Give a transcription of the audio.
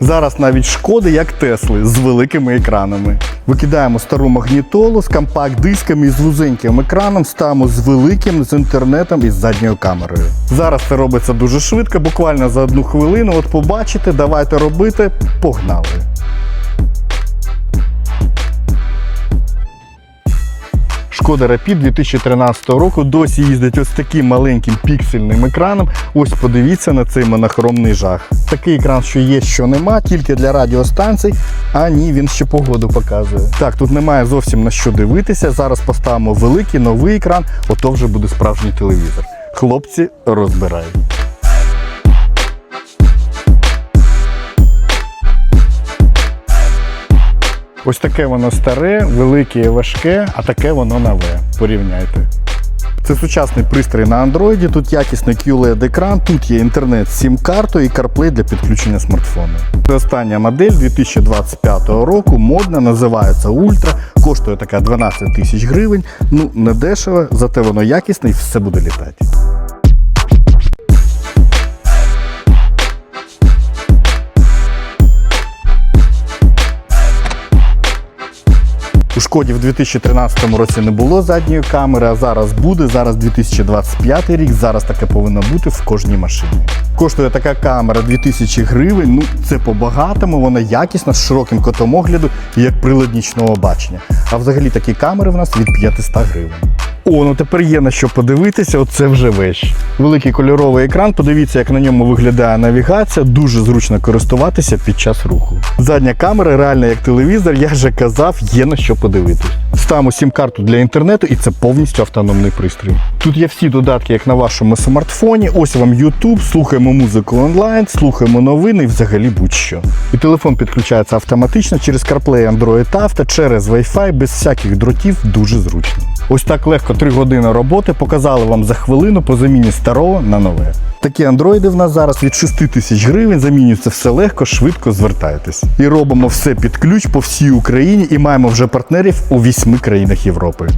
Зараз навіть шкоди, як Тесли, з великими екранами. Викидаємо стару магнітолу з компакт-дисками і з вузеньким екраном, ставимо з великим, з інтернетом і з задньою камерою. Зараз це робиться дуже швидко, буквально за одну хвилину. От побачите, давайте робити, погнали. Шкода Rapid 2013 року досі їздить ось таким маленьким піксельним екраном. Ось подивіться на цей монохромний жах. Такий екран, що є, що нема, тільки для радіостанцій. А ні, він ще погоду показує. Так, тут немає зовсім на що дивитися. Зараз поставимо великий новий екран, ото вже буде справжній телевізор. Хлопці розбирають. Ось таке воно старе, велике і важке, а таке воно нове. Порівняйте. Це сучасний пристрій на Android, тут якісний QLED екран, тут є інтернет з SIM-картою і CarPlay для підключення смартфону. Це остання модель 2025 року, модна, називається Ультра, коштує така 12 тисяч гривень. Ну, не дешево, зате воно якісне і все буде літати. Шкоді в 2013 році не було задньої камери, а зараз буде. Зараз 2025 рік. Зараз таке повинно бути в кожній машині. Коштує така камера 2000 гривень. Ну це по-багатому, вона якісна з широким котом огляду, як прилад нічного бачення. А взагалі такі камери в нас від 500 гривень. О, ну тепер є на що подивитися, оце вже вещь. Великий кольоровий екран, подивіться, як на ньому виглядає навігація, дуже зручно користуватися під час руху. Задня камера реально як телевізор, я вже казав, є на що подивитись. Ставимо сім-карту для інтернету, і це повністю автономний пристрій. Тут є всі додатки, як на вашому смартфоні. Ось вам YouTube, слухаємо музику онлайн, слухаємо новини і взагалі будь-що. І телефон підключається автоматично через CarPlay Android Auto, через Wi-Fi, без всяких дротів, дуже зручно. Ось так легко 3 години роботи показали вам за хвилину по заміні старого на нове. Такі андроїди в нас зараз від 6 тисяч гривень, замінюється все легко, швидко звертайтесь. І робимо все під ключ по всій Україні і маємо вже партнерів у 8 країнах Європи.